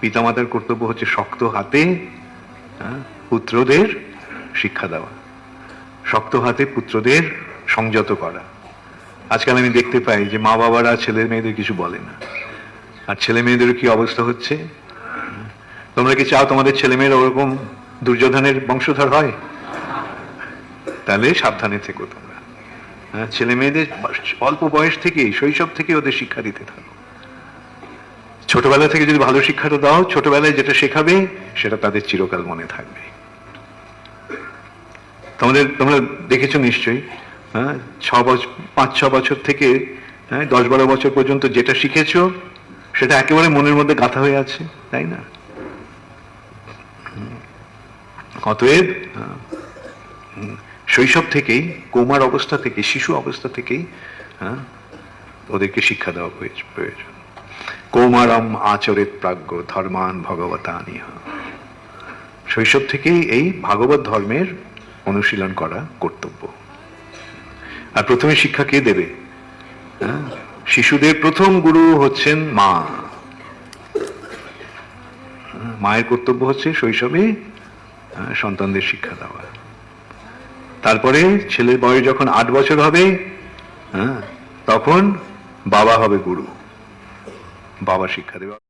পিতামাতার কর্তব্য হচ্ছে শক্ত হাতে হ্যাঁ, পুত্রদের শিক্ষা দেওয়া। শক্ত হাতে পুত্রদের সংযত করা। আজকাল আমি দেখতে পাই যে মা বাবারা ছেলে মেয়েদের কিছু বলে না। আর ছেলে মেয়েদের কি অবস্থা হচ্ছে? তোমরা কি চাও তোমাদের ছেলে মেয়েরা ওরকম দুর্যোধনের বংশধর হয়? তাহলে সাবধানে থেকো তোমরা। হ্যাঁ, ছেলে মেয়েদের অল্প বয়স থেকেই শৈশব থেকে ওদের শিক্ষা দিতে থাকো। ছোটবেলা থেকে যদি ভালো শিক্ষাটা দাও ছোটবেলায় যেটা শেখাবে সেটা তাদের চিরকাল মনে থাকবে তোমাদের তোমরা দেখেছ নিশ্চয়ই হ্যাঁ ছ বছর পাঁচ ছ বছর থেকে হ্যাঁ দশ বারো বছর পর্যন্ত যেটা শিখেছো সেটা একেবারে মনের মধ্যে গাঁথা হয়ে আছে তাই না। অতএব হ্যাঁ, শৈশব থেকেই কোমার অবস্থা থেকে শিশু অবস্থা থেকেই হ্যাঁ ওদেরকে শিক্ষা দেওয়া প্রয়োজন কৌমারম আচরিত প্রাজ্ঞ ধর্মান ভগবতানিহ। শৈশব থেকেই এই ভাগবত ধর্মের অনুশীলন করা কর্তব্য। আর প্রথমে শিক্ষা কে দেবে? হ্যাঁ? শিশুদের প্রথম গুরু হচ্ছেন মা। হ্যাঁ, মায়ের কর্তব্য হচ্ছে শৈশবে হ্যাঁ, সন্তানদের শিক্ষা দেওয়া। তারপরে ছেলের বয়স যখন আট বছর হবে তখন বাবা হবে গুরু। বাবা শিক্ষা দেবে।